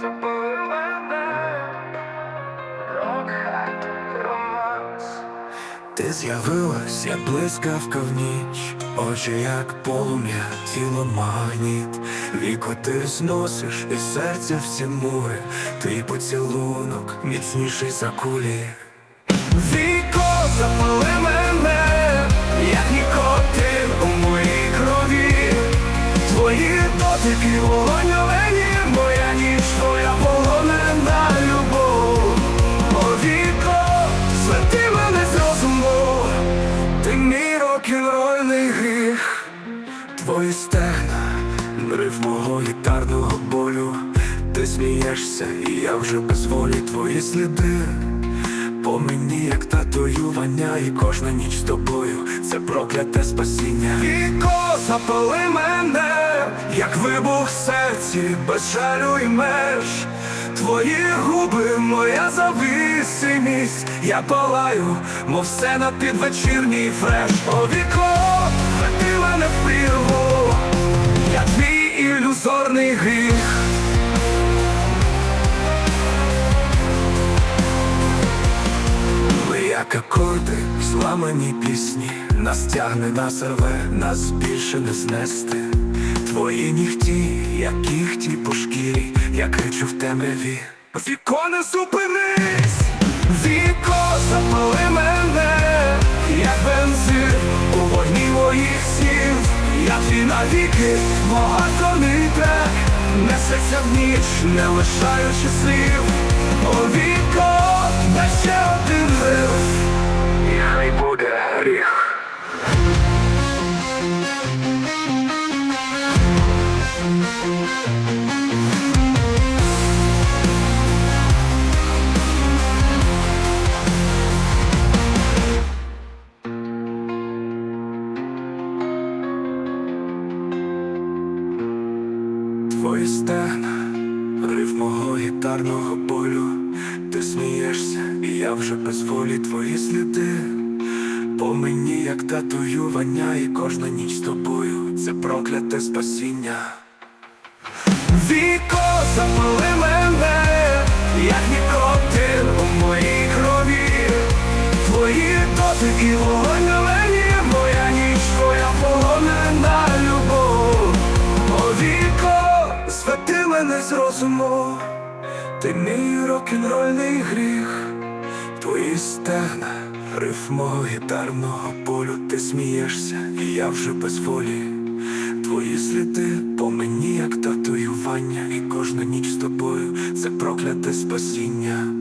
забили мене. Рок-хат. Ти з'явилась, як блискавка в ніч, очі як полум'я, тіло магніт, віко ти зносиш, і серця всі мури, твій поцілунок міцніший за кулі. Віко запали мене, як нікотин у моїй крові. Твої дотики вогонь твої стегна, риф мого гітарного болю, ти смієшся, і я вже без волі твої сліди. По мені, як татуювання, і кожна ніч з тобою це прокляте спасіння. Віко запали мене, як вибух серці, без жалю і меж. Твої губи, моя зависимість, я палаю, мов все на підвечірній фреш. О, віко, веди мене в ілюзорний гріх. Ми як акорди, зламані пісні, нас тягне нас рве, нас більше не знести. Твої нігті, як кіхті по шкірі, я кричу в темряві. Віконе зупинись, Твій навіки, багатоний трек, несеться в ніч, не лишаючи слів. О, віко, дай ще один рив, і хай буде Твої стегна, риф мого гітарного болю, ти смієшся, і я вже без волі твої сліди. По мені, як татуювання, і кожна ніч з тобою це прокляте спасіння. Віко запали мене, як нікотин у моїй крові. Твої дотики мене з розуму, ти мій рок-н-рольний гріх, твої стегна, рифмо гітарного болю, ти смієшся, і я вже без волі. Твої сліди по мені, як татуювання, і кожна ніч з тобою це прокляте спасіння.